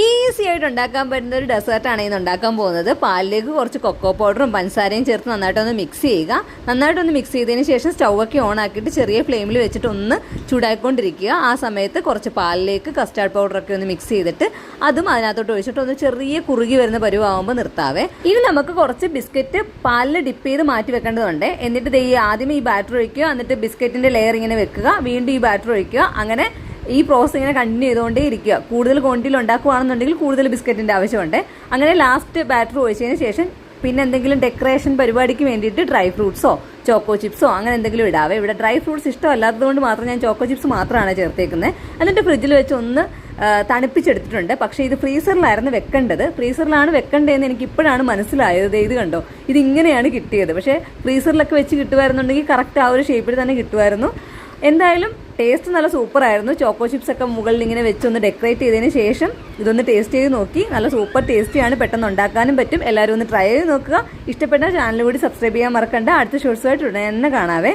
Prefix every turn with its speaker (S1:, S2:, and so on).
S1: Easy ആയിട്ട് ഉണ്ടാക്കാൻ പറ്റുന്ന ഒരു ഡെസേർട്ടാണ് ഇന്ന് ഉണ്ടാക്കാൻ പോകുന്നത്. പാലിലേക്ക് കുറച്ച് കൊക്കോ പൗഡറും പഞ്ചസാരയും ചേർത്ത് നന്നായിട്ടൊന്ന് മിക്സ് ചെയ്യുക. നന്നായിട്ടൊന്ന് മിക്സ് ചെയ്തതിന് ശേഷം സ്റ്റൗവൊക്കെ ഓൺ ആക്കിയിട്ട് ചെറിയ ഫ്ലെയിമിൽ വെച്ചിട്ട് ഒന്ന് ചൂടാക്കിക്കൊണ്ടിരിക്കുക ആ സമയത്ത് കുറച്ച് പാലിലേക്ക് കസ്റ്റാർഡ് പൗഡറൊക്കെ ഒന്ന് മിക്സ് ചെയ്തിട്ട് അതും അതിനകത്തോട്ട് ഒഴിച്ചിട്ട് ഒന്ന് ചെറിയ കുറുകി വരുന്ന പരുവാകുമ്പോൾ നിർത്താവേ. ഇനി നമുക്ക് കുറച്ച് ബിസ്ക്കറ്റ് പാലിൽ ഡിപ്പ് ചെയ്ത് മാറ്റി വെക്കേണ്ടതുണ്ട്. എന്നിട്ട് ഈ ആദ്യം ഈ ബാറ്റർ ഒഴിക്കുക. എന്നിട്ട് ബിസ്ക്കറ്റിന്റെ ലെയർ ഇങ്ങനെ വെക്കുക. വീണ്ടും ഈ ബാറ്റർ ഒഴിക്കുക. അങ്ങനെ ഈ പ്രോസസ് ഇങ്ങനെ കണ്ടിന്യൂ ചെയ്തുകൊണ്ടേ ഇരിക്കുക. കൂടുതൽ ക്വാണ്ടിറ്റിയിൽ ഉണ്ടാക്കുകയാണെന്നുണ്ടെങ്കിൽ കൂടുതൽ ബിസ്ക്കറ്റിന്റെ ആവശ്യമുണ്ട്. അങ്ങനെ ലാസ്റ്റ് ബാറ്റർ ഒഴിച്ചതിന് ശേഷം പിന്നെ എന്തെങ്കിലും ഡെക്കറേഷൻ പരിപാടിക്ക് വേണ്ടിയിട്ട് ഡ്രൈ ഫ്രൂട്ട്സോ ചോക്കോ ചിപ്സോ അങ്ങനെ എന്തെങ്കിലും ഇടാവേ. ഇവിടെ ഡ്രൈ ഫ്രൂട്ട്സ് ഇഷ്ടമല്ലാത്തതുകൊണ്ട് മാത്രം ഞാൻ ചോക്കോ ചിപ്സ് മാത്രമാണ് ചേർത്തേക്കുന്നത്. എന്നിട്ട് ഫ്രിഡ്ജിൽ വെച്ച് ഒന്ന് തണുപ്പിച്ചെടുത്തിട്ടുണ്ട്. പക്ഷേ ഇത് ഫ്രീസറിലായിരുന്നു വെക്കേണ്ടത്. ഫ്രീസറിലാണ് വെക്കേണ്ടതെന്ന് എനിക്ക് ഇപ്പോഴാണ് മനസ്സിലായത്. ഇത് കണ്ടോ? ഇതിങ്ങനെയാണ് കിട്ടിയത്. പക്ഷേ ഫ്രീസറിലൊക്കെ വെച്ച് കിട്ടുമായിരുന്നുണ്ടെങ്കിൽ കറക്റ്റ് ആ ഒരു ഷേപ്പിൽ തന്നെ കിട്ടുമായിരുന്നു എന്തായാലും ടേസ്റ്റ് നല്ല സൂപ്പർ ആയിരുന്നു. ചോക്കോ ചിപ്സ് ഒക്കെ മുകളിൽ ഇങ്ങനെ വെച്ചൊന്ന് ഡെക്കറേറ്റ് ചെയ്തതിന് ശേഷം ഇതൊന്ന് ടേസ്റ്റ് ചെയ്ത് നോക്കി. നല്ല സൂപ്പർ ടേസ്റ്റിയാണ് പെട്ടെന്ന് ഉണ്ടാക്കാനും പറ്റും. എല്ലാവരും ഒന്ന് ട്രൈ ചെയ്ത് നോക്കുക. ഇഷ്ടപ്പെട്ട ചാനൽ കൂടി സബ്സ്ക്രൈബ് ചെയ്യാൻ മറക്കണ്ട. അടുത്ത ഷോർട്സുമായിട്ട് ഉടനെ തന്നെ കാണാവേ.